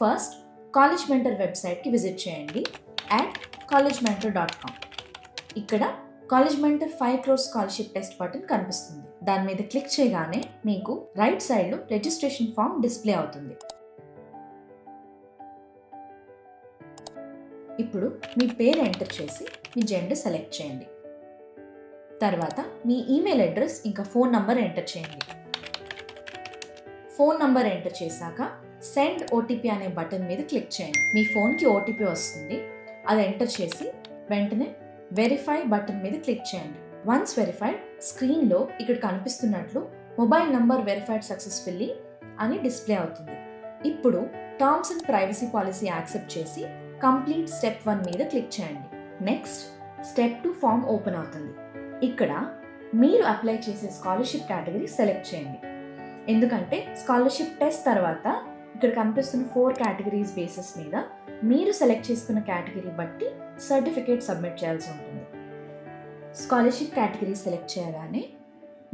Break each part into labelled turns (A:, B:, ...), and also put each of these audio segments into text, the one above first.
A: First college mentor వెబ్సైట్కి visit చేయండి. At college mentor dot com ఇక్కడ college mentor five crore scholarship test button కనిపిస్తుంది. దాని మీద క్లిక్ చేయగానే మీకు రైట్ సైడ్లో రిజిస్ట్రేషన్ ఫామ్ డిస్ప్లే అవుతుంది. ఇప్పుడు మీ పేరు ఎంటర్ చేసి మీ జెండర్ సెలెక్ట్ చేయండి. తర్వాత మీ ఈమెయిల్ అడ్రస్ ఇంకా ఫోన్ నంబర్ ఎంటర్ చేయండి. ఫోన్ నంబర్ ఎంటర్ చేశాక సెండ్ ఓటీపీ అనే బటన్ మీద క్లిక్ చేయండి. మీ ఫోన్కి ఓటీపీ వస్తుంది. అది ఎంటర్ చేసి వెంటనే వెరిఫై బటన్ మీద క్లిక్ చేయండి. వన్స్ వెరిఫైడ్ స్క్రీన్లో ఇక్కడ కనిపిస్తున్నట్లు మొబైల్ నంబర్ వెరిఫైడ్ సక్సెస్ఫుల్లీ అని డిస్ప్లే అవుతుంది. ఇప్పుడు terms and privacy policy accept చేసి కంప్లీట్ స్టెప్ వన్ మీద క్లిక్ చేయండి. Next step two form open అవుతుంది. ఇక్కడ మీరు అప్లై చేసే స్కాలర్షిప్ కేటగిరీ సెలెక్ట్ చేయండి. ఎందుకంటే స్కాలర్షిప్ టెస్ట్ తర్వాత ఇక్కడ కనిపిస్తున్న ఫోర్ కేటగిరీస్ బేసిస్ మీద మీరు సెలెక్ట్ చేసుకున్న కేటగిరీ బట్టి సర్టిఫికేట్ సబ్మిట్ చేయాల్సి ఉంటుంది. స్కాలర్షిప్ కేటగిరీ సెలెక్ట్ చేయగానే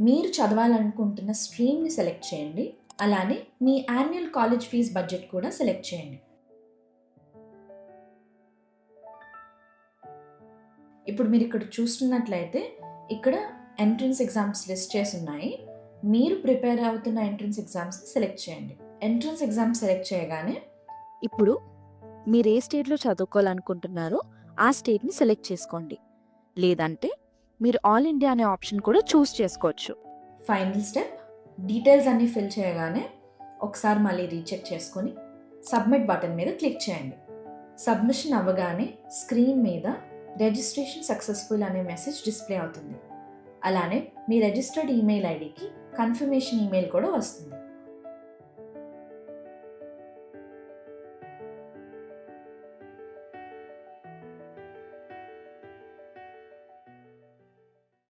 A: మీరు చదవాలనుకుంటున్న స్ట్రీమ్ని సెలెక్ట్ చేయండి. అలానే మీ యాన్యువల్ కాలేజ్ ఫీజ్ బడ్జెట్ కూడా సెలెక్ట్ చేయండి. ఇప్పుడు మీరు ఇక్కడ చూస్తున్నట్లయితే ఇక్కడ ఎంట్రన్స్ ఎగ్జామ్స్ లిస్ట్ చేసి ఉన్నాయి. మీరు ప్రిపేర్ అవుతున్న ఎంట్రన్స్ ఎగ్జామ్స్ని సెలెక్ట్ చేయండి. ఎంట్రన్స్ ఎగ్జామ్ సెలెక్ట్ చేయగానే
B: ఇప్పుడు మీరు ఏ స్టేట్లో చదువుకోవాలనుకుంటున్నారో ఆ స్టేట్ని సెలెక్ట్ చేసుకోండి. లేదంటే మీరు ఆల్ ఇండియా అనే ఆప్షన్ కూడా చూస్ చేసుకోవచ్చు.
A: ఫైనల్ స్టెప్ డీటెయిల్స్ అన్నీ ఫిల్ చేయగానే ఒకసారి మళ్ళీ రీచెక్ చేసుకొని సబ్మిట్ బటన్ మీద క్లిక్ చేయండి. సబ్మిషన్ అవ్వగానే స్క్రీన్ మీద రిజిస్ట్రేషన్ సక్సెస్ఫుల్ అనే మెసేజ్ డిస్ప్లే అవుతుంది. అలానే మీ రిజిస్టర్డ్ ఈమెయిల్ ఐడికి కన్ఫర్మేషన్ ఈమెయిల్ కూడా వస్తుంది.